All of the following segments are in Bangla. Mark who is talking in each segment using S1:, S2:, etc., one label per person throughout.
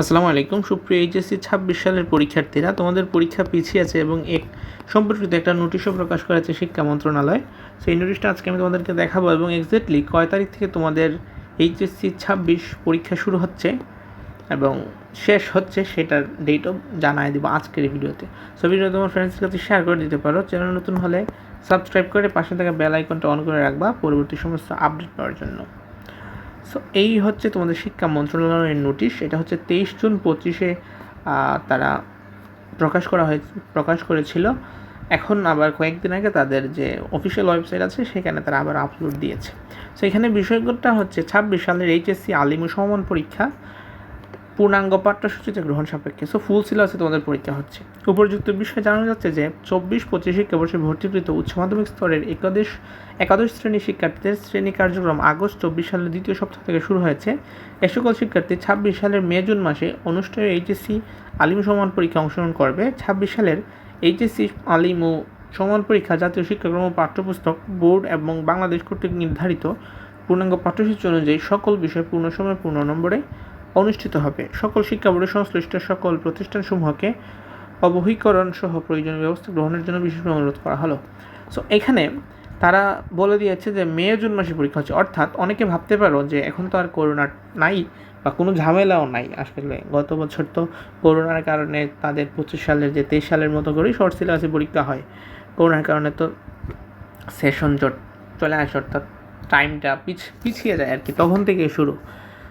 S1: আসসালামু আলাইকুম। সুপ্রিয় এইচএসসি ছাব্বিশ সালের পরীক্ষার্থীরা, তোমাদের পরীক্ষা পিছিয়ে আছে এবং এক সম্পর্কিত একটা নোটিশও প্রকাশ করেছে শিক্ষা মন্ত্রণালয়। সেই নোটিশটা আজকে আমি তোমাদেরকে দেখাবো এবং এক্স্যাক্টলি কয় তারিখ থেকে তোমাদের এইচএসসি ছাব্বিশ পরীক্ষা শুরু হচ্ছে এবং শেষ হচ্ছে সেটার ডেটও জানাই দিব আজকের ভিডিওতে। সো ভিডিও তোমার ফ্রেন্ডসের কাছে শেয়ার করে দিতে পারো। চ্যানেল নতুন হলে সাবস্ক্রাইব করে পাশে থাকা বেল আইকনটা অন করে রাখবা পরবর্তী সমস্ত আপডেট পাওয়ার জন্য। সো এই হচ্ছে তোমাদের শিক্ষা মন্ত্রণালয়ের নোটিশ। এটা হচ্ছে তেইশ জুন পঁচিশে তারা প্রকাশ করা হয়ে, প্রকাশ করেছিল। এখন আবার কয়েকদিন আগে তাদের যে অফিসিয়াল ওয়েবসাইট আছে, সেখানে তারা আবার আপলোড দিয়েছে। সো এখানে বিষয়টা হচ্ছে ছাব্বিশ সালের এইচএসসি আলিম সমান পরীক্ষা পূর্ণাঙ্গ পাঠ্যসূচিতে গ্রহণ সাপেক্ষে। সো ফুল সিলেবাসে তোমাদের পরীক্ষা হচ্ছে। উপযুক্ত বিষয়ে জানা যাচ্ছে যে, চব্বিশ, পঁচিশ শিক্ষাবর্ষে ভর্তিকৃত উচ্চ মাধ্যমিক স্তরের একাদশ একাদশ শ্রেণির শিক্ষার্থীদের শ্রেণি কার্যক্রম আগস্ট চব্বিশ সালের দ্বিতীয় সপ্তাহ থেকে শুরু হয়েছে। এ সকল শিক্ষার্থী ছাব্বিশ সালের মে, জুন মাসে অনুষ্ঠিত এইচএসসি আলিম সমান পরীক্ষা অংশগ্রহণ করবে। ছাব্বিশ সালের এইচএসসি আলিম ও সমান পরীক্ষা জাতীয় শিক্ষাক্রম পাঠ্যপুস্তক বোর্ড এবং বাংলাদেশ কর্তৃক নির্ধারিত পূর্ণাঙ্গ পাঠ্যসূচি অনুযায়ী সকল বিষয় পূর্ণ সময় পূর্ণ নম্বরে অনুষ্ঠিত হবে। সকল শিক্ষা বোর্ডের সংশ্লিষ্ট সকল প্রতিষ্ঠানসমূহকে অবহীকরণ সহ প্রয়োজনীয় ব্যবস্থা গ্রহণের জন্য বিশেষভাবে অনুরোধ করা হলো। সো এখানে তারা বলে দিয়েছে যে মে জুন মাসে পরীক্ষা হচ্ছে। অর্থাৎ অনেকে ভাবতে পারো যে এখন তো আর করোনা নাই বা কোনো ঝামেলাও নাই। আসলে গত বছর তো করোনার কারণে তাদের পঁচিশ সালের যে তেইশ সালের মতো করেই শর্ট সিলেবাসে পরীক্ষা হয়। করোনার কারণে তো সেশন জট চলে আসে, অর্থাৎ টাইমটা পিছ, পিছিয়ে যায় আর কি, তখন থেকে শুরু।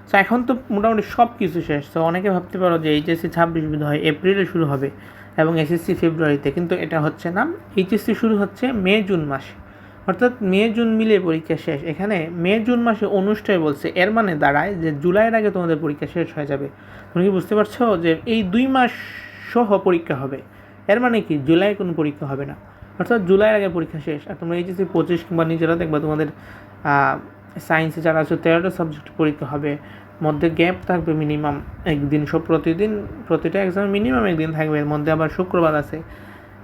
S1: সো এখন তো মোটামুটি সব কিছু শেষ। তো অনেকে ভাবতে পারো যে এইচএসসি ছাব্বিশ বিধ হয়, এপ্রিলে শুরু হবে এবং এসএসসি ফেব্রুয়ারিতে, কিন্তু এটা হচ্ছে না। এইচএসসি শুরু হচ্ছে মে, জুন মাসে। অর্থাৎ মে, জুন মিলে পরীক্ষা শেষ। এখানে মে, জুন মাসে অনুষ্ঠেয় বলছে, এর মানে দাঁড়ায় যে জুলাইয়ের আগে তোমাদের পরীক্ষা শেষ হয়ে যাবে। তুমি কি বুঝতে পারছ যে এই দুই মাস সহ পরীক্ষা হবে? এর মানে কি? জুলাই কোনো পরীক্ষা হবে না। অর্থাৎ জুলাইয়ের আগে পরীক্ষা শেষ। আর তোমরা এইচএসসি পঁচিশ কিংবা নিজেরা দেখবা তোমাদের সায়েন্সে যারা আছে তেরোটা সাবজেক্ট পরীক্ষা হবে। মধ্যে গ্যাপ থাকবে মিনিমাম একদিন, সব প্রতিদিন, প্রতিটা এক্সামে মিনিমাম একদিন থাকবে। এর মধ্যে আবার শুক্রবার আছে।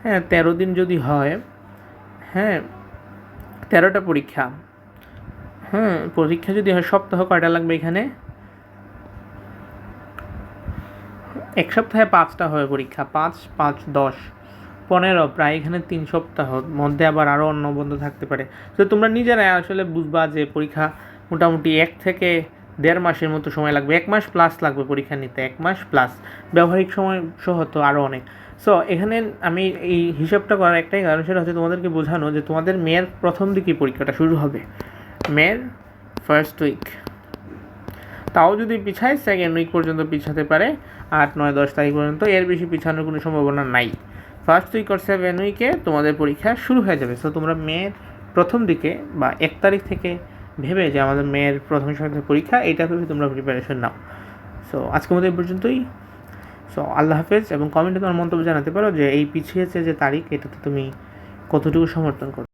S1: হ্যাঁ তেরো দিন যদি হয় হ্যাঁ তেরোটা পরীক্ষা। হ্যাঁ পরীক্ষা যদি হয়, সপ্তাহ কয়টা লাগবে এখানে? এক সপ্তাহে পাঁচটা হবে পরীক্ষা। পাঁচ পাঁচ, দশ। পনেরো, প্রায় এখানে তিন সপ্তাহ, মধ্যে আবার আরও অন্য বন্ধ থাকতে পারে। তো তোমরা নিজেরাই আসলে বুঝবা যে পরীক্ষা মোটামুটি এক থেকে দেড় মাসের মতো সময় লাগবে। এক মাস প্লাস লাগবে পরীক্ষা নিতে, এক মাস প্লাস ব্যবহারিক সময় সহ তো আরও অনেক। সো এখানে আমি এই হিসাবটা করার একটাই কারণ, সেটা হচ্ছে তোমাদেরকে বোঝানো যে তোমাদের মেয়ের প্রথম দিকে পরীক্ষাটা শুরু হবে। মেয়ের ফার্স্ট উইক তাও যদি পিছায় সেকেন্ড উইক পর্যন্ত পিছাতে পারে, আট, নয়, দশ তারিখ পর্যন্ত, এর বেশি পিছানোর কোনো সম্ভাবনা নাই। ফার্স্ট উইক অর সেভেন উইকে তোমাদের পরীক্ষা শুরু হয়ে যাবে। সো তোমরা মেয়ের প্রথম দিকে বা এক তারিখ থেকে ভেবে যে আমাদের মেয়ের প্রথম সপ্তাহের পরীক্ষা, এইটা ভেবে তোমরা প্রিপারেশন নাও। সো আজকের মধ্যে পর্যন্তই। সো আল্লাহ হাফেজ এবং কমেন্টে তোমার মন্তব্য জানাতে পারো যে এই পিছিয়েছে যে তারিখ, এটাতে তুমি কতটুকু সমর্থন করো।